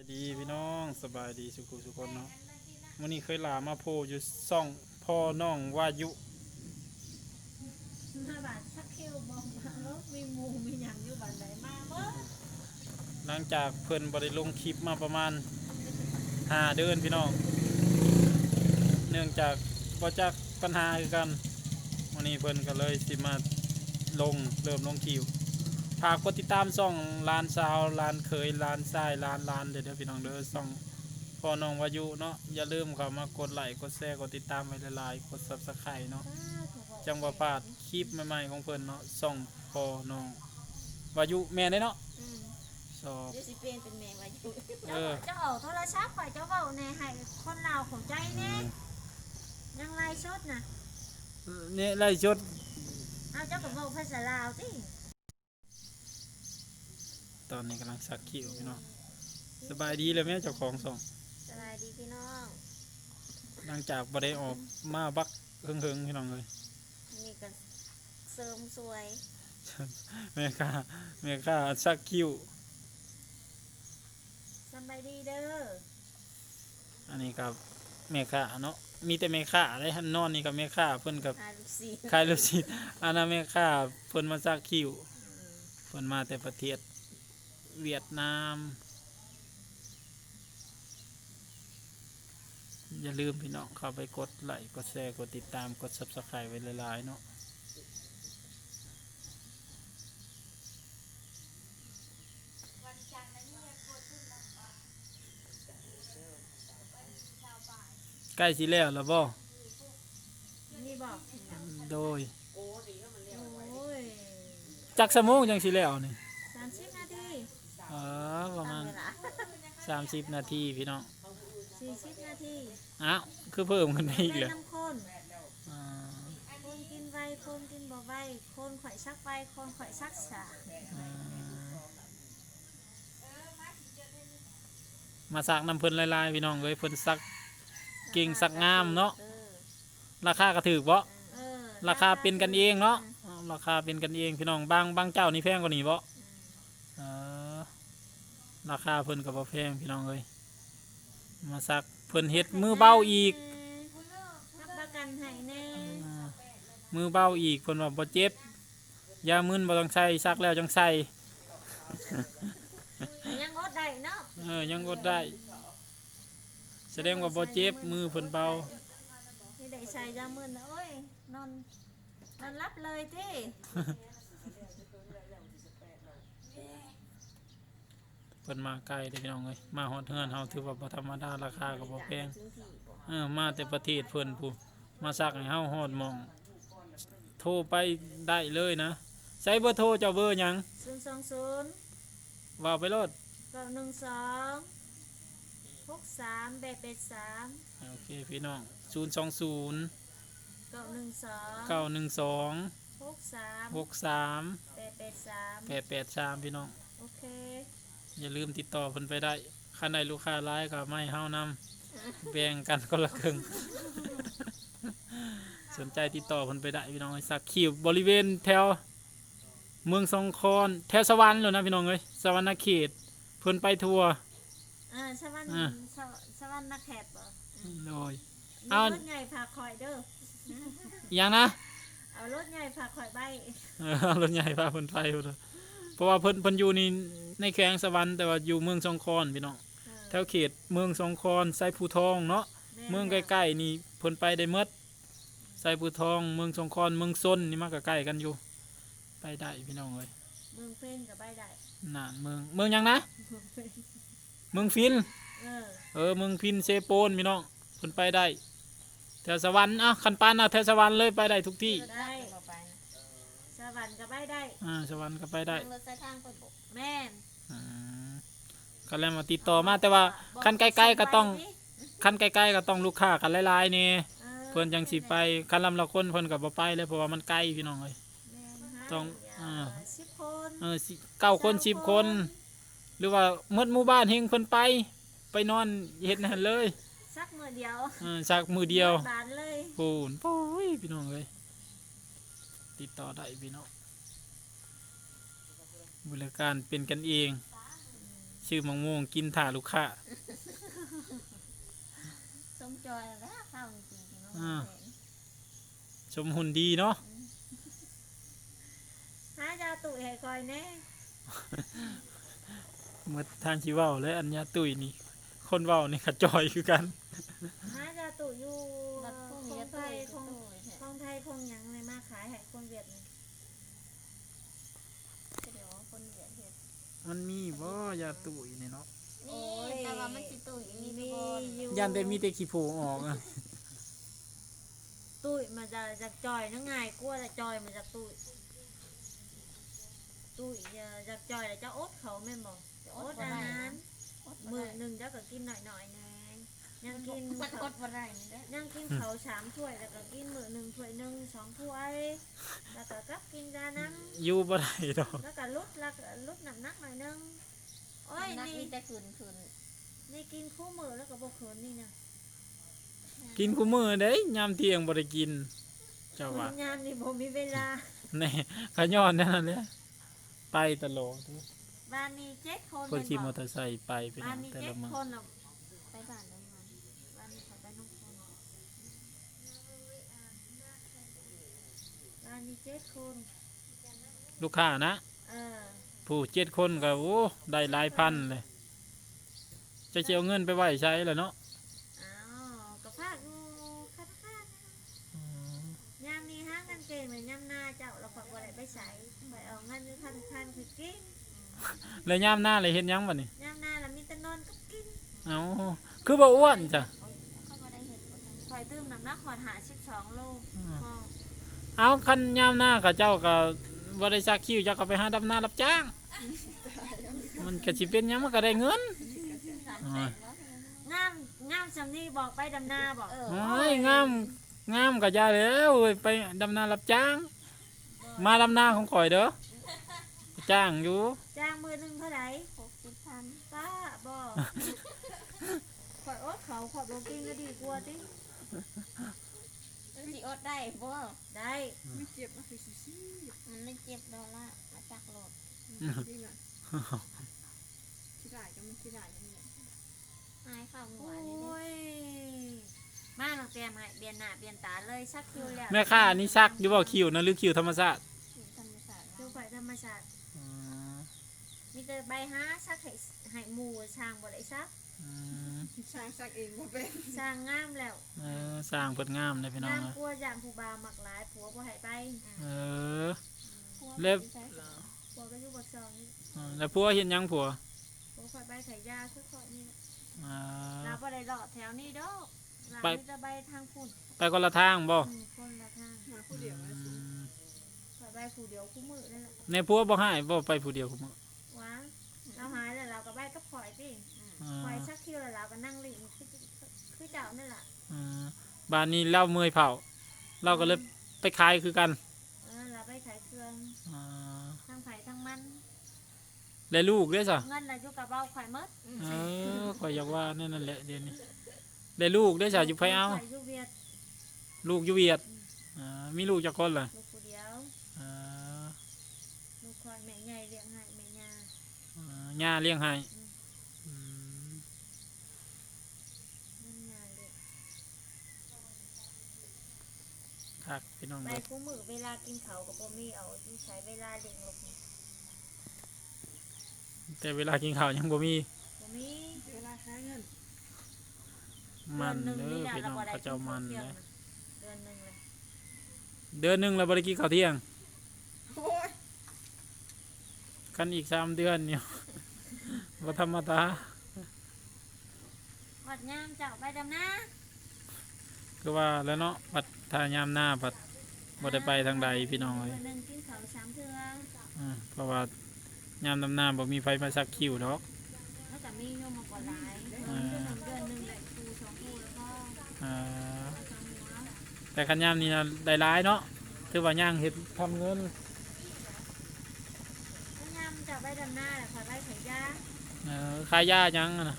ายดีพี่น้องสบายดีสุขุสุคนเนาะวันนี้เคยลามาโพอยู่ซ่องพ่อน้องวายุห้าบาทสักคิวบอกมาแล้วมีหมูมีหยังอยู่บ้านไหนมาเมื่อหลังจากเพิ่นบริลงคลิปมาประมาณห้าเดือนพี่น้อง เนื่องจากว่าจากปัญหาคือกันวันนี้เพิ่นก็เลยสิมาลงเริ่มลงคิว ฝากกดติดตามซ่องลานสาวลานเคยลานทรายลานลานเด้อเด้อพี่น้องเด้อซ่องพ่อน้องวายุเนาะอย่าลืมเข้ามากดไลค์กดแชร์กดติดตามไว้หลายๆกด Subscribe เนาะจังหวะพลาดคลิปใหม่ๆของเพิ่นเนาะส่องพอน้องวายุแม่ได้เนาะอืมสอบเดี๋ยวสิเปลี่ยนเป็นแมงวายุเออเจ้าเอาโทรศัพท์ไปเจ้าเว้าในให้คนลาวเข้าใจแน่ยังไลฟ์สดน่ะเนี่ยไล่ชดเอาเจ้าก็เว้าภาษาลาวติ ตอนนี้กำลังสักคิวพี่น้องสบายดีเลยแม่เจ้าของส่องสบายดีพี่น้องหลังจากบ่ได้ออกมาบักเฮิงๆพี่น้องเลยนี่ก็เสริมสวยแม่ค่าแม่ค่าสักคิวสบายดีเด้ออันนี้กับแม่ค่าเนาะมีแต่แม่ค่าได้หันนอนนี่กับแม่ค่าเพิ่นกับหาลูกศิษย์ขายลูกศิษย์อันนั้นแม่ค่าเพิ่นมาสักคิวเพิ่นมาแต่ประเทศ เวียดนาม อย่าลืมพี่น้องเข้าไปกดไลค์กดแชร์กดติดตามกด subscribe ไว้หลายๆเนาะใกล้สิแล้วแล้วบ่นี่บอกโดย โอ้ย จักสมงจังสิแล้วนี่ สามสิบนาที เออประมาณ ตเวลา30นาทีพี่น้องสี่สิบนาทีอ้าวคือเพิ่มขึ้นไปอีกได้เลยน้ำข้นอ่าคนกินไวคนกินบ่ไวคนข่อยซักไวคนข่อยซักสาอ่ามาสักน้ำเพิ่นหลายๆพี่น้องเอ้ยเพิ่นสักเก่งสักงามเนาะเออราคาก็ถือบ่เออราคาเป็นกันเองเนาะอ๋อราคาเป็นกันเองพี่น้องบางบางเจ้านี่แพงกว่านี้บ่เออ ราคาเพิ่นก็บ่แพงพี่น้องเอ้ยมาสักเพิ่นเฮ็ดมือเบาอีกรับประกันให้แน่อ่ามือเบาอีกเพิ่นว่าบ่เจ็บยามึนบ่ต้องใส่ซักแล้วจังใส่ยังอดได้เนาะเออยังอดได้ แสดงว่าบ่เจ็บมือเพิ่นเบานี่ได้ใส่ยามืนโอ้ยนอนนอนรับเลยที่ เพิ่นมาไกลเด้อพี่น้องเอ้ยมาฮอดเฮือนเฮาถือว่าบ่ธรรมดาราคาก็บ่แพงถึงที่บ่เออมาแต่ประเทศเพิ่นผู้มาซักให้เฮาฮอดหมอง โทรไปได้เลยนะใช้เบอร์โทรเจ้าเบอร์หยังศูนย์สองศูนย์ว่าไปโลดเก้าหนึ่งสองหกสามแปดแปดสามโอเคพี่น้อง020 เก้าหนึ่งสอง912 หกสาม63 แปดแปดสาม883พี่น้อง โอเค อย่าลืมติดต่อเพิ่นไปได้คันใดลูกค้าร้ายก็ไม่เฮานำแบ่งกันคนละครึ่ง สนใจติดต่อเพิ่นไปได้พี่น้องสักคิวบริเวณแถวเมืองสองคอนแถวสวรรค์เลยนะพี่น้องเอ้ยสวรรณเขตเพิ่นไปทัวร์อ่าสวรรค์อ่า สวสวรรค์นักแขกบ่โดยมีเอารถใหญ่พาคอยเด้ออหย่างนะ เอารถใหญ่พาคอยใบเออเอารถใหญ่พาเพิ่นไปพุ่นเด้อเพ ราะว่าเพิ่นเพิ่นอยู่นี่ในแขวงสวรรค์แต่ว่าอยู่เมืองสองคอนพี่น้องแถวเขตเมืองสองคอนไซภูทองเนาะเมืองใกล้ๆนี่เพิ่นไปได้หมดไซภูทอง เมืองสงครเมืองซนนี่มันก็ใกล้กันอยู่ ไปได้พี่น้องเอ้ยเมืองเพ่นกับใบได้น่านเมืองเมืองหยังนะ เมืองเพ่นเมืองฟินเออเออเมืองฟินเซโปนพี่น้องเพิ่นไปได้แถวสวรรค์อะคันปานอะแถวสวรรค์เลยไปได้ทุกที่ได้สว รรค์กับใบได้อ่าสวรรค์ก็ไปได้ ทางรถไฟทางไปบกแม่นอืมก็แล้วมาติดต่อมาแต่ว่าคันใกล้ๆก็ต้องคันใกล้ๆก็ต้องลูกค้ากันหลายๆนี่เพิ่นจังสิไปคันลำละคนเพิ่นก็บ่ไปเลยเพราะว่ามันไกลพี่น้องเอ้ยต้องอ่า สิบคนเออสิเก้าคนสิบคน หรือว่าเมื่อหมู่บ้านเฮงเพิ่นไป ไปนอนเฮ็ดนั่นเลยสักมือเดียวเออจากมือเดียว บานเลย ปูนโอ้ยพี่น้องเอ้ย ติดต่อได้พี่น้องบริการเป็นกันเอง ชื่อมังม่วงกินถ่าลูกค้าสมจอยแล้วเข้าจริงๆเนาะอ่าชมหุ่นดีเนาะหาเจ้าตุ๋ยให้คอยแน่เมื่อทางชีว่าและอัญญาตุยนี่ คนเว้านี่ขจอยคือกันหาเจ้าตุ๋ยอยู่บัดพรุ่งคนี้งจะไทไปยคคง งคงไทยคงหยังเลยมาขายให้คนเวียดนี่เดี๋ยวคนเหยียดเห็ดมันมีบ่ยาตุยนี่เนาะนี่แต่ว่ามันสิตุยมีมีทุกคนอยู่ยันแต่มีแต่ขี้โผงออกอะตุ๋ยมาจากจากจอยนั่งไงกลัวแต่จอยมาจากตุ๋ยตุ๋ยจะจากจอยแล้วจะอดเขาแม่นบอกจะอดอาหารมือหนึ่งเจ้าก็กินหน่อยหน่อ ยๆแน่ยังกินมันกเขาดบ่ได้นี่เด้อยังกินเขาวสามถ้วยแล้วก็กินมือหนึ่งถ้วยหนึ่งสองถ้วย แล้วก็กลับกินจานนั้นอยู่บ่ได้ดอกแล้วก็ลดแล้วก็ลดน้ำหนักหน่อยนึงโอ้ยนักนี่มีแต่ขืนขืนนี่กินคู่มือแล้วก็บกเขินนี่นะกินกูมื้อเด้ยามเที่ยงบ่ได้กิน เจ้าว่ายามนี่ผมมีเวลา แน่ขย้อนนั่นแหละไปตลอดบ้านนี้เจ็ดคนเพิ่นขี่มอป็เตอร์ไซค์ไปเป็นบ้านนี้แต่เจ็ละดมื้อคนอะไปบ้านนั้นมัน บ้านนี้เขาไปน้องคนบ้านนี้ เจ็ดคนลูกค้านะเออผู้เจ็ดคนก็โอ้ได้หลายพันเลยจะสิเอาเงินไปไว้ใช้ล่ะเนาะอ้าวกับภาคงูคัดค้านยามนี้ห้างกันเก่งเหมือนยามหน้าเจ้าเราฝักว่าอะไรไปใส่ไปเอาเงินคันคันๆคือกินแล้วยามหน้าเลยเฮ็ดหยังบัดนี้ยามหน้าเรามีแต่นอนกับกินเอ้าคือบ่อ้วนจ้ะเขาบ่ได้เห็ดบ่ทันคอยตื้มน้ำหนักขอดหาสิบสองโลพอ เอาคันยามหน้ากับเจ้าก็บ่ได้ซักคิวเจ้าก็ไปหาดำนารับจ้าง มันก็สิเป็นหยังมันก็ได้เงินสามแสนแล้วงามงามสำนีบอกไปดำนาบอกเออโอ้ยงามงามก็อย่าแล้วเว้ยไปดำนารับจ้าง มาดำนาของข่อยเด้อจ้างอยู่ จ้างมือหนึ่งเท่าไหร่หกสิบพันป้าบอกขอยอดเขาขอยบอกกินก็ดีกว่าติ สิอดได้บ่ได้ไม่เจ็บนะคือซิซี่มันไม่เจ็บดอกละมาจากโลดนี่แหละขี้ได้ก็มันขี้ได้นี่แหละหายข้าวหัโอวนี่เด้้ยมาลองเตรียมให้เบียนหน้าเบียนตาเลยสักคิวแล้วแม่ค้านี่ซักอยู่บ่คิวนะหรือคิวธรรมชาติคือธรรมศาสตร์คิวข่อยธรรมชาติอืมมีแต่ใบห้าสักให้ให้หมูช่างบ่ได้ซัก อืมช่างซักเองว่าเป็นช่างงามแล้วเออสร้างเพิ่นงามเลยพี่น้องงามเอ้ยกลัวอย่างผู้บ่าวมักหลายผัวบ่ให้ไปเออพวกเล็บที่ใช้สองผัวก็อยู่บักซองนี่เออแล้วผัวเห็นหยังผัวผัวข่อยไปไถยาคือข่อยนี่แหละอ่า เราบ่ได้เลาะแถวนี้ดอกเราไป มีแต่ใบทางฝุ่นไปคนละทางบ่อืมคนละทางมาผู้เดียวอืนะสิมข่อยใบผู้เดียวคู่มือนั่นแหละในผัวบ่ให้บ่ไปผู้เดียวคุมื้อว้าเราหายแล้วเราก็ใบกับข่อยติอ่าข่อย ชักคิวแล้วเราก็นั่งลิงคือคือเจ้านั่นแหละอ่าบ้านนี้เล่าเมื่อยเผาเราก็เลยไปขายคือกันเออเราไปขายเครื่องอ่าทั้งไผ่ทั้งมัน แล้วลูกเด้อจ้ะเงินเราอยู่กับเบาข่อยหมดเออข่อยอยากว่านั่นนั่นแหละเดี๋ยวนี้แล้วลูกเด้อจ้ะอยู่ไผเอา ข่อยอยู่เวียดลูกอยู่เวียดอ่ามีลูกจักคนล่ะลูกผู้เดียวอ่าลูกข่อยแม่ใหญ่เลี้ยงให้แม่ย่าอ่าย่าเลี้ยงให้อืม เงินย่าเลี้ยง คักพี่น้องไปเด้อคู่มือเวลากินเขาวกับบ่มีเอาที่ใช้เวลาเลี้ยงลูกนี่แต่เวลากินข้าวยังบ่มีบ่มีเวลาหาเงินมันเดือนหเด้งอนี่ะพี่น้องรบ่ได้เขาเจ้ามันกิเด้ข้าวอเที่ยงนะเดือนหนึงเลยเดือนหนึงเราบ่ได้กินข้าวเที่ยงโอ้ยกันอีกสามเดือนเนี่ยบ่ธรรมดาวัดยามเจ้าไปดำนา คือว่าแล้วเนาะบัดทายามหน้าบัดบ่ได้ไปทางใดพี่น้องเอ้ยเดือนหนึงกินเขาวสามเทื่ออ่าเพราะว่ายามดำน้ำบ่มีไฟมาสักคิวดอกแล้วก็มีโยมมาก่อนหลายเดือนอ่าหนึ่งเดือนหนึงได้ครูสองครูแล้วก็อ่าเอาสองหัวแต่คันยามนี้นะได้หลายเนาะถือว่าย่างเฮ็ดทำเงินแล้วยามเจ้าไปดำนาแหละข่อยไปไถยาเออขายยาจังอะนะ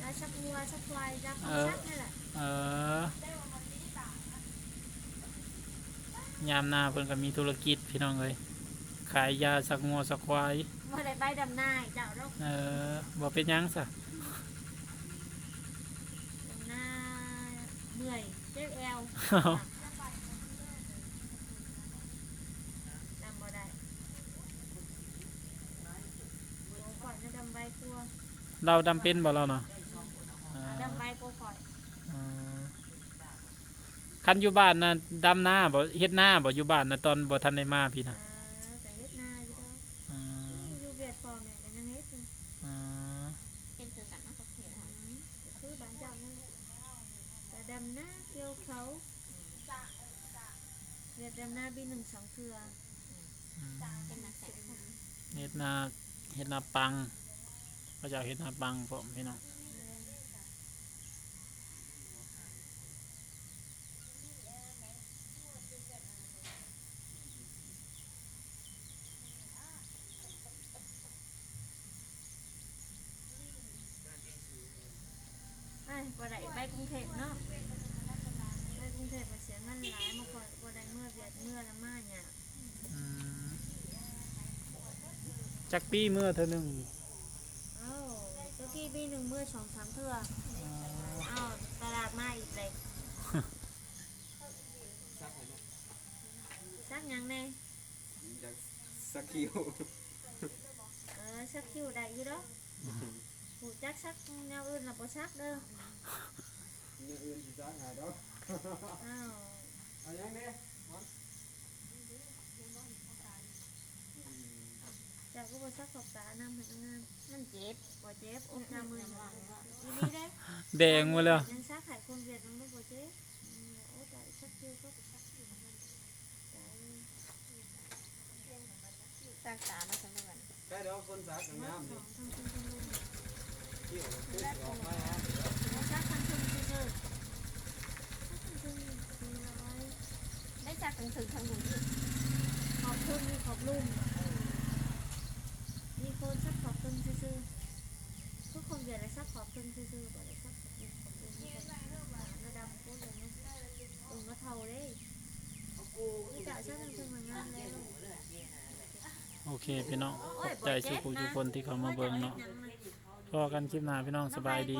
ยาชักวัวชักควายยาเอข้าวอชักนี่แหละ เออยามหน้าเพิ่นก็มีธุรกิจพี่น้องเอ้ยขายยาสักงัวสักควายเบ่ได้ไปดำนาให้เจ้าดอกเออบ่เป็นหยังซะดำนาเมื่อยเจ็บแอวดำบ่ได้โอ้ก่อนจะดำใบกลัวเราดำเป็นบ่เราเนาะอ่าดำใบกลัวก่อนอ่า คันอยู่บ้านนะดำหน้าบ่เฮ็ดหน้าบ่อยู่บ้านนะตอนบ่ทันได้มาพี่อ่าน่ะแต่เฮ็ดนาอยู่ดอกอ่าอยู่เวียดพอแม่ก็ยังเฮ็ดอยู่อ่าเป็นคือกันเนาะกับเพจอืมก็คือบ้านเจ้านั่นแหละแต่ดำหน้าเกี่ยวเขาเวียดดำนาปีหนึ่งสองเทื่ออืมเป็นนักแสดงเฮ็ดหน้าเฮ็ดหน้าปังพระเจ้าเฮ็ดหน้าปังพร้อพี่น้อง บ่ได้ไปกรุงเทพเนาะไปกรุงเทพมาเสียเงินหลายมาก่อนบ่ได้เมื่อเวียดเมื่อละมาเนี่ยอืมจักปีเมื่อเท่านึงเอ้าเจ้ากี้ปีหนึ่งเมื่อสองสามเทื่อเอ้าตลาดมาอีกเลยซักหยังแน่อยากสักคิวเออซักคิวได้อยู่เด้อ หูจักซักแนวอื่นล่ะบ่ซักเด้ออย่างอื่นสิสักหาดอกอ้าวเอาอย่างนี้เจ้าก็บ่ซักขอบตานำให้งานมันเจ็บบ่เจ็บอกน้ำมือจำหวัน่งอยว่าอีนี่ได้แดงหมดแล้วยังซักไข่คนเวียดมันไม่บ่เจ๊อืมโอ้แต่ซักคิวก็ซักคิวแต่สร้างตามาสำหรับวันแค่เดี๋ยวคนสักกันว่าน้ำขนี่องทำคุณทำลุงคิวขึ้นออกมาฮะแล้วซักทำคุณซื่อๆซักทำคุณคืออะ ได้จากถึงถึงทางหนุ่มที่ขอบคุณมีขอบลุงมีคนซักขอบคุณซื่อๆทุกคนเวียดเลยซักขอบคุณซื่อๆบ่ได้ซักขอบคุณขอบคุณระดับกูเลยนะลุงก็เทาเลยนี่จะซักทำคุณเหมือนงานเลยโอเคพี่น้องขอบใจสุขุทุกคนที่เข้ามาเบิ่งเนาะ พอกันคลิปหน้าพี่น้องสบายดี